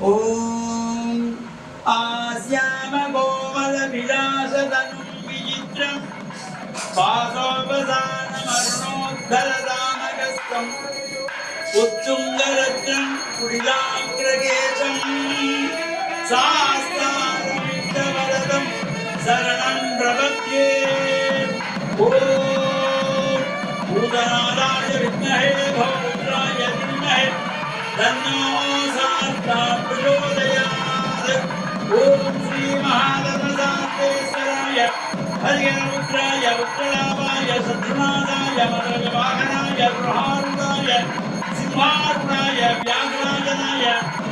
ॐ आस्यामगोमलविलासतनुं विचित्रम् पादोपदानमरुणोद्धरदामगस्तम् उत्तुङ्गरत्नं कुडिलाग्रकेशम् सास्तारमिष्टवरदं शरणं प्रपद्ये ॐ तन्नो सात्ता प्रचोदयात् ॐ श्रीमहाधर्मशास्त्रेश्वराय हरिहरपुत्राय पुत्रलाभाय सद्गुणादाय मदगवाहनाय गृहारुदाय सिंहारुणाय व्याघ्राजनाय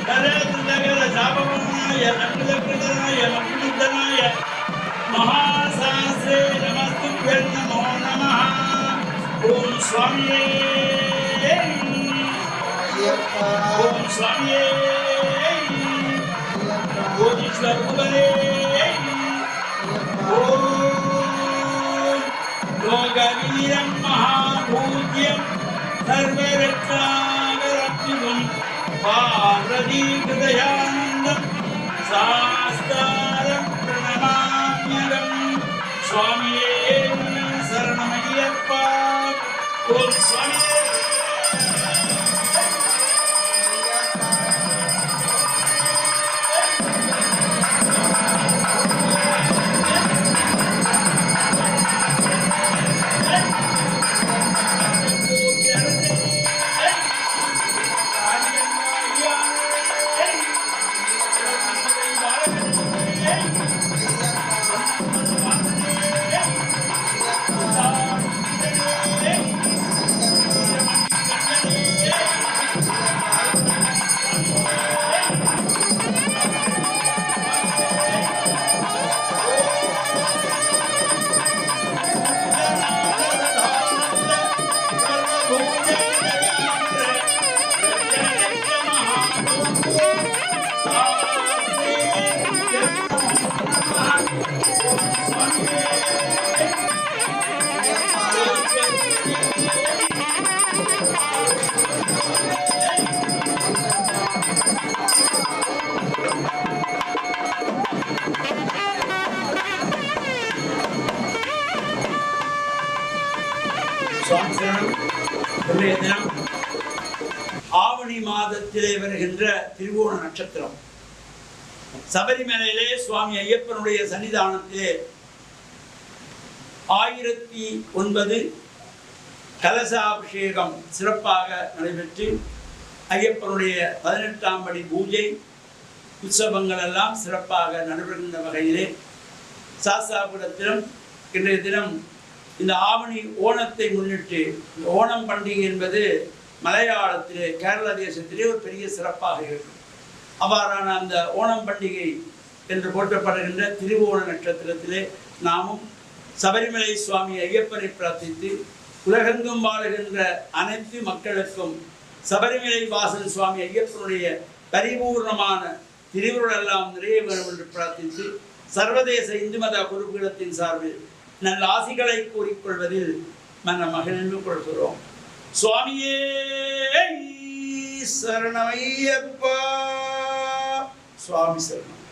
करेन्द्रगर शापवनाय नकुलकृतनाय मकुलिन्दनाय महाशास्त्रे नमस्तुभ्यं नमो नमः ॐ स्वामिये Bodhisani Bodhisani Logaviram Mahabhutyam Sarvaratnavaratnam Parvati Hridayanandam Sastaram Pranamamyagam Swami சுவாமி இன்றைய தினம் ஆவணி மாதத்திலே வருகின்ற திருவோண நட்சத்திரம். சபரிமலையிலே சுவாமி ஐயப்பனுடைய சன்னிதானத்திலே ஆயிரத்தி ஒன்பது கலசாபிஷேகம் சிறப்பாக நடைபெற்று ஐயப்பனுடைய பதினெட்டாம் படி பூஜை உற்சவங்கள் எல்லாம் சிறப்பாக நடைபெறுகின்ற வகையிலே சாஸ்தாபுரத்திலும் இன்றைய தினம் இந்த ஆவணி ஓணத்தை முன்னிட்டு ஓணம் பண்டிகை என்பது மலையாளத்திலே கேரள தேசத்திலே ஒரு பெரிய சிறப்பாக இருக்கும். அவ்வாறான அந்த ஓணம் பண்டிகை என்று போற்றப்படுகின்ற திருவோண நட்சத்திரத்திலே நாமும் சபரிமலை சுவாமி ஐயப்பனை பிரார்த்தித்து உலகெங்கும் வாழுகின்ற அனைத்து மக்களுக்கும் சபரிமலை வாசன் சுவாமி ஐயப்பனுடைய பரிபூர்ணமான திருவுருளெல்லாம் நிறைய வேண்டும் என்று பிரார்த்தித்து சர்வதேச இந்து மத குருபீடத்தின் சார்பில் நல்ல ஆசிகளை கூறிக்கொள்வதில் மன மகிழ்ந்து கொள்கிறோம். சுவாமியே சரணமையப்பா. சுவாமி சரணம்.